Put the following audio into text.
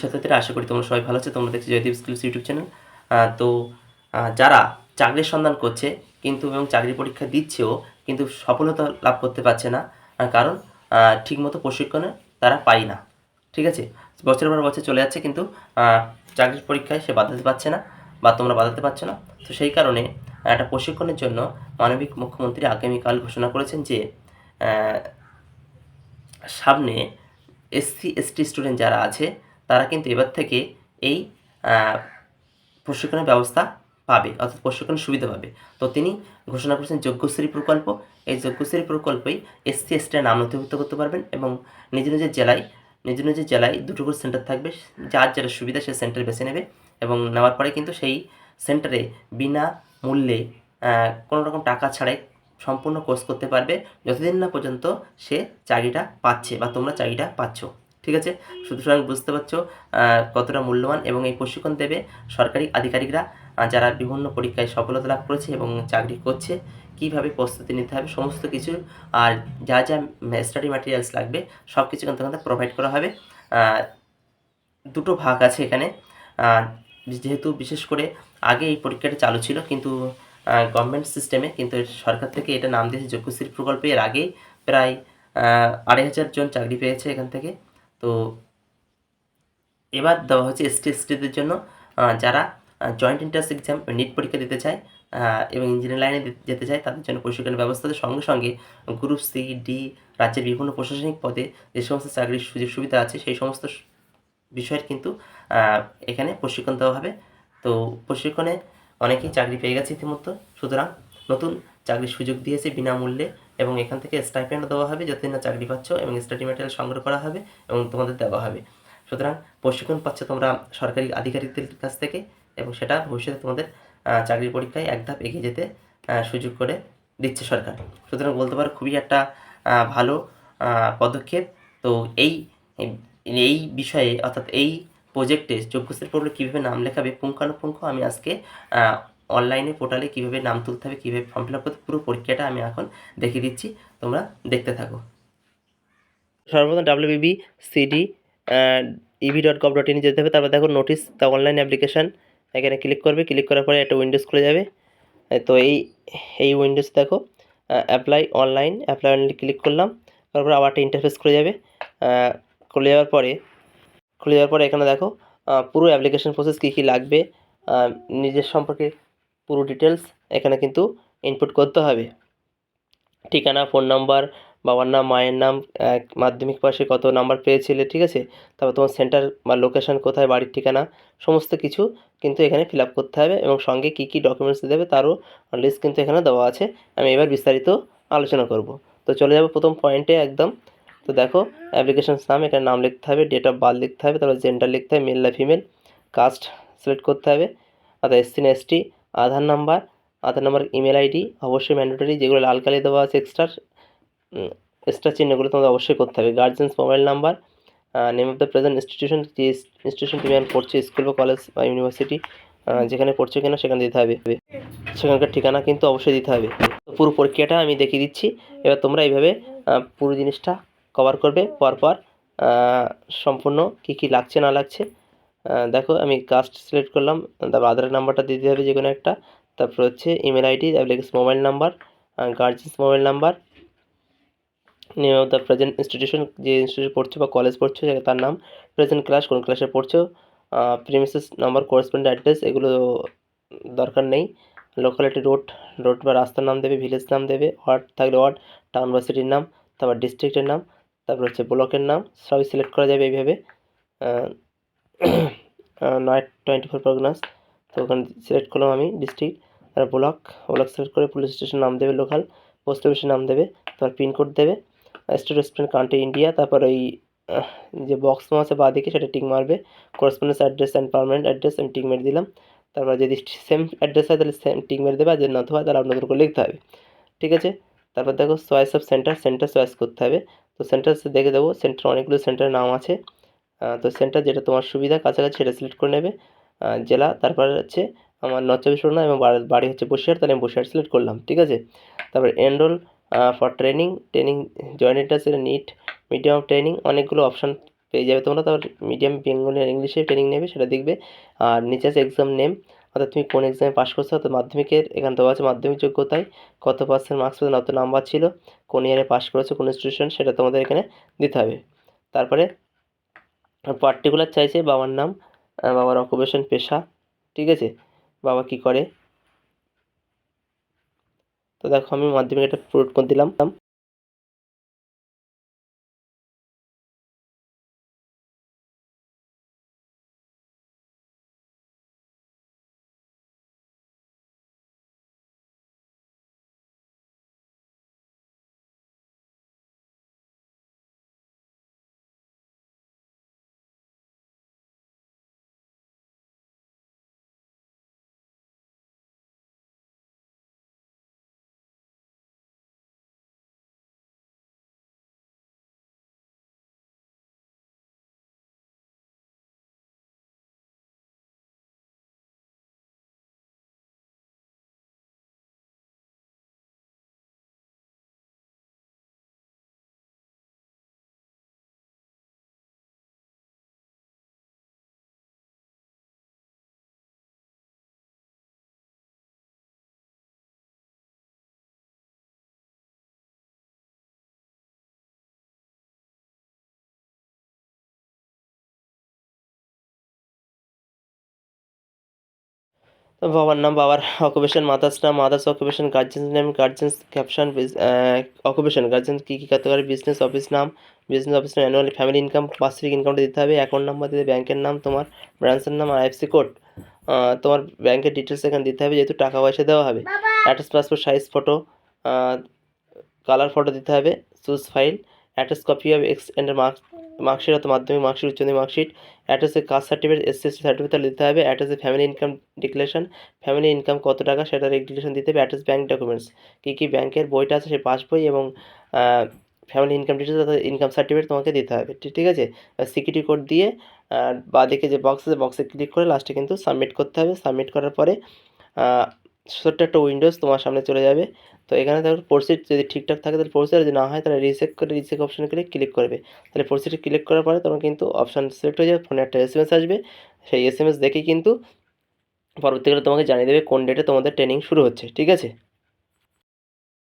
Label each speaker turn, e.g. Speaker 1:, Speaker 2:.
Speaker 1: ছাত্রছাত্রীরা আশা করি তোমরা সবাই ভালো আছে। তোমরা দেখছি জয়দীপ স্কিলস ইউটিউব চ্যানেল। তো যারা চাকরির সন্ধান করছে কিন্তু এবং চাকরি পরীক্ষা দিচ্ছেও কিন্তু সফলতা লাভ করতে পারছে না কারণ ঠিকমতো প্রশিক্ষণে তারা পায় না। ঠিক আছে? বছরের পর বছর চলে যাচ্ছে কিন্তু চাকরির পরীক্ষায় সে বাধাতে পারছে না বা তোমরা বাধাতে পারছ না। তো সেই কারণে একটা প্রশিক্ষণের জন্য মানবিক মুখ্যমন্ত্রী আগামীকাল ঘোষণা করেছেন যে সামনে এসসি, এসটি স্টুডেন্ট যারা আছে তারা কিন্তু এবার থেকে এই প্রশিক্ষণের ব্যবস্থা পাবে, অর্থাৎ প্রশিক্ষণের সুবিধা পাবে। তো তিনি ঘোষণা করেছেন যোগ্যশ্রী প্রকল্প। এই যোগ্যশ্রী প্রকল্পেই এসসি এসটির নাম নথিভুক্ত করতে পারবেন এবং নিজ নিজের জেলায়, নিজ নিজের জেলায় দুটো করে সেন্টার থাকবে। যার যেটা সুবিধা সে সেন্টার বেছে নেবে এবং নেওয়ার পরে কিন্তু সেই সেন্টারে বিনা মূল্যে কোনো রকম টাকা ছাড়াই সম্পূর্ণ কোর্স করতে পারবে। যতদিন না পর্যন্ত সে চাকরিটা পাচ্ছে বা তোমরা চাকরিটা পাচ্ছ। ঠিক আছে? সুতরাং বুঝতে পারছ কতটা মূল্যবান এবং এই প্রশিক্ষণ দেবে সরকারি আধিকারিকরা যারা বিভিন্ন পরীক্ষায় সফলতা লাভ করেছে এবং চাকরি করছে, কীভাবে প্রস্তুতি নিতে হবে, সমস্ত কিছু, আর যা যা স্টাডি ম্যাটেরিয়ালস লাগবে সব কিছু কিন্তু প্রোভাইড করা হবে। দুটো ভাগ আছে এখানে। যেহেতু বিশেষ করে আগে এই পরীক্ষাটা চালু ছিল, কিন্তু গভর্নমেন্ট সিস্টেমে কিন্তু সরকার থেকে এটা নাম দিয়েছে যোগ্যশ্রী প্রকল্পে। এর আগেই প্রায় আড়াই হাজার জন চাকরি পেয়েছে এখান থেকে। তো এবার দেওয়া হচ্ছে এসটি এসটিদের জন্য যারা জয়েন্ট এন্ট্রান্স এক্সাম নিট পরীক্ষা দিতে চায় এবং ইঞ্জিনিয়ার লাইনে যেতে চায়, তাদের জন্য প্রশিক্ষণের ব্যবস্থা আছে। সঙ্গে সঙ্গে গ্রুপ সি ডি রাজ্যের বিভিন্ন প্রশাসনিক পদে যে সমস্ত চাকরির সুযোগ সুবিধা আছে, সেই সমস্ত বিষয়ের কিন্তু এখানে প্রশিক্ষণ দেওয়া হবে। তো প্রশিক্ষণে অনেকেই চাকরি পেয়ে গেছে ইতিমধ্যে। সুতরাং নতুন চাকরির সুযোগ দিয়েছে বিনামূল্যে। এবং এখান থেকে স্টাইপেন্ড দেওয়া হবে যতদিন না চাকরি পাচ্ছ এবং স্টাডি ম্যাটেরিয়াল সংগ্রহ করা হবে এবং তোমাদের দেওয়া হবে। সুতরাং প্রশিক্ষণ পাচ্ছ তোমরা সরকারি আধিকারিকদের কাছ থেকে এবং সেটা ভবিষ্যতে তোমাদের চাকরির পরীক্ষায় এক ধাপ এগিয়ে যেতে সুযোগ করে দিচ্ছে সরকার। সুতরাং বলতে পারো খুবই একটা ভালো পদক্ষেপ। তো এই এই বিষয়ে অর্থাৎ এই প্রজেক্টে যোগ্যশ্রী পড়লে কীভাবে নাম লেখাবে পুঙ্খানুপুঙ্খ আমি আজকে অনলাইনে পোর্টালে কীভাবে নাম তুলতে হবে, কীভাবে ফর্ম ফিল আপ করতে পুরো পরীক্ষাটা আমি এখন দেখিয়ে দিচ্ছি। তোমরা দেখতে থাকো। সর্বপ্রথম WBB CD EV dot gov dot in যেতে হবে। তারপর দেখো নোটিস দ্য অনলাইন অ্যাপ্লিকেশান এখানে ক্লিক করবে। ক্লিক করার পরে একটা উইন্ডোজ খুলে যাবে। তো এই এই উইন্ডোজ দেখো apply online apply online click করলাম। তারপর আবার একটা ইন্টারফেস খুলে যাবে। খুলে যাওয়ার পরে, খুলে যাওয়ার পরে এখানে দেখো পুরো অ্যাপ্লিকেশন প্রসেস কী কী লাগবে নিজের সম্পর্কে পুরো ডিটেলস এখানে কিন্তু ইনপুট করতে হবে। ঠিকানা ফোন নাম্বার বাবার নাম, মায়ের নাম মাধ্যমিক পাশে কত নাম্বার পেয়েছিলে, ঠিক আছে? তারপর তোমার সেন্টার বা লোকেশন কোথায়, বাড়ির ঠিকানা, সমস্ত কিছু কিন্তু এখানে ফিল আপ করতে হবে এবং সঙ্গে কী কী ডকুমেন্টস দেবে তারও লিস্ট কিন্তু এখানে দেওয়া আছে। আমি এবার বিস্তারিত আলোচনা করব। তো চলে যাব প্রথম পয়েন্টে একদম। তো দেখো অ্যাপ্লিকেশন নাম এখানে নাম লিখতে হবে ডেট অফ বার্থ লিখতে হবে, তারপর জেন্ডার লিখতে হবে মেল না ফিমেল কাস্ট সিলেক্ট করতে হবে অর্থাৎ এসসি না ST Aadhaar number Aadhaar number email ID অবশ্যই ম্যান্ডেটরি যেগুলো লাল কালি দেওয়া আছে এক্সট্রা এক্সট্রা চিহ্নগুলো তোমাদের অবশ্যই করতে হবে। Guardian's mobile number name of the present institution যে ইনস্টিটিউশন তুমি এখন পড়ছো স্কুল বা কলেজ বা ইউনিভার্সিটি যেখানে পড়ছো কিনা সেখানে দিতে হবে। সেখানকার ঠিকানা কিন্তু অবশ্যই দিতে হবে। পুরো প্রক্রিয়াটা আমি দেখিয়ে দিচ্ছি। এবার তোমরা এইভাবে পুরো জিনিসটা কভার করবে। পরপর সম্পূর্ণ কী কী লাগছে, না লাগছে দেখো, আমি কাস্ট সিলেক্ট করলাম, তারপর আধার নাম্বারটা দিতে হবে যে কোনো একটা। তারপর হচ্ছে email ID application mobile number guardian's mobile number name of the present institution যে ইনস্টিটিউট পড়ছো বা কলেজ পড়ছো তার নাম প্রেজেন্ট ক্লাস কোন ক্লাসে পড়ছো প্রিমিসেস নাম্বার করেসপন্ড অ্যাড্রেস এগুলো দরকার নেই। লোকালিটি রোড রোড বা রাস্তার নাম দেবে ভিলেজ নাম দেবে ওয়ার্ড থাকলে ওয়ার্ড টাউন বা সিটির নাম, তারপর ডিস্ট্রিক্টের নাম, তারপর হচ্ছে ব্লকের নাম, সবই সিলেক্ট করা যাবে এইভাবে। নয় টোয়েন্টি ফোর পরগনাস তো ওখানে সিলেক্ট করলাম আমি ডিস্ট্রিক্ট তারপর ব্লক ব্লক সিলেক্ট করে পুলিশ স্টেশন নাম দেবে লোকাল পোস্ট অফিসের নাম দেবে, তারপর পিনকোড দেবে স্টেট রেস্টুরেন্ট কান্ট্রি ইন্ডিয়া তারপর ওই যে বক্স আছে বাঁ দিকে সেটা টিক মারবে correspondence address and permanent address আমি টিক মেরে দিলাম। তারপর যদি সেম অ্যাড্রেস হয় তাহলে সেম টিক মেরে দেবে, আর যদি নতুন হয় তাহলে আপনাদের করে লিখতে হবে। ঠিক আছে? তারপর দেখো choice of centre centre choice করতে হবে। তো সেন্টার দেখে দেবো সেন্টার অনেকগুলো সেন্টারের নাম আছে। তো সেন্টার যেটা তোমার সুবিধা, কাছাকাছি সেটা সিলেক্ট করে নেবে। জেলা, তারপর হচ্ছে আমার নর্থ পরগনা এবং বাড়ি- হচ্ছে বসিরহাট, তাহলে আমি বসিরহাট সিলেক্ট করলাম, ঠিক আছে? তারপর enrol for training training join interest NEET medium of training অনেকগুলো অপশান পেয়ে যাবে তোমরা। তারপর মিডিয়াম বেঙ্গলি আর ইংলিশে ট্রেনিং নেবে, সেটা দেখবে। আর নিচে আছে এক্সাম নেম অর্থাৎ তুমি কোন এক্সামে পাস করছ, অর্থাৎ মাধ্যমিকের, এখানে দেওয়া আছে মাধ্যমিক যোগ্যতায় কত পার্সেন্ট মার্কস পেলে কত নাম্বার ছিল, কোন ইয়ারে পাস করেছ, কোন ইনস্টিটিউশন সেটা তোমাদের এখানে দিতে হবে। তারপরে পার্টিকুলার চাইছে বাবার নাম বাবার অকুপেশন পেশা, ঠিক আছে? বাবা কি করে? তো দেখো আমি মাধ্যমিক এটা করে দিলাম? বাবার নাম বাবার অকুপেশন মাদার্স নাম mother's occupation guardian's name guardian's occupation occupation guardian's কী কী করতে পারে? বিজনেস অফিস নাম বিজনেস অফিস নাম অ্যানুয়ালি ফ্যামিলি ইনকাম বার্ষিক ইনকামটা দিতে হবে অ্যাকাউন্ট নাম্বার দিতে ব্যাংকের নাম তোমার ব্রাঞ্চের নাম আর আইএফসি কোড তোমার ব্যাংকের ডিটেলস এখানে দিতে হবে যেহেতু টাকা পয়সা দেওয়া হবে। Attach passport size photo colour photo দিতে হবে choose file attach copy of X end marks marksheet অর্থাৎ মাধ্যমিক মার্কশিট, উচ্চ মার্কশিট, অ্যাটাচে কাস্ট সার্টিফিকেট, এসএসসি সার্টিফিকেট দিতে হবে। Attaché family income declaration, family income কত টাকা সেটার ডিক্লারেশন দিতে হবে। অ্যাটাচ ব্যাঙ্ক ডকুমেন্টস, কী কী ব্যাংকের বইটা আছে সেই পাসবই এবং ফ্যামিলি ইনকাম ডিটেলস অর্থাৎ ইনকাম সার্টিফিকেট তোমাকে দিতে হবে। ঠিক আছে? সিকিউরিটি কোড দিয়ে বাঁদিকে যে বক্স আছে বক্সে ক্লিক করে লাস্টে কিন্তু সাবমিট করতে হবে। সাবমিট করার পরে ছোট্ট একটা উইন্ডোজ তোমার সামনে চলে যাবে। তো এখানে তাহলে প্রসিড যদি ঠিকঠাক থাকে তাহলে প্রসিড যদি না হয় তাহলে রিসেক করে রিসেক অপশানে করে ক্লিক করবে। তাহলে প্রসিডে ক্লিক করার পরে তোমার কিন্তু অপশান সিলেক্ট হয়ে যাবে ফোনে একটা এস এম এস আসবে। সেই এস এম এস দেখে কিন্তু পরবর্তীকালে তোমাকে জানিয়ে দেবে কোন ডেটে তোমাদের ট্রেনিং শুরু হচ্ছে, ঠিক আছে?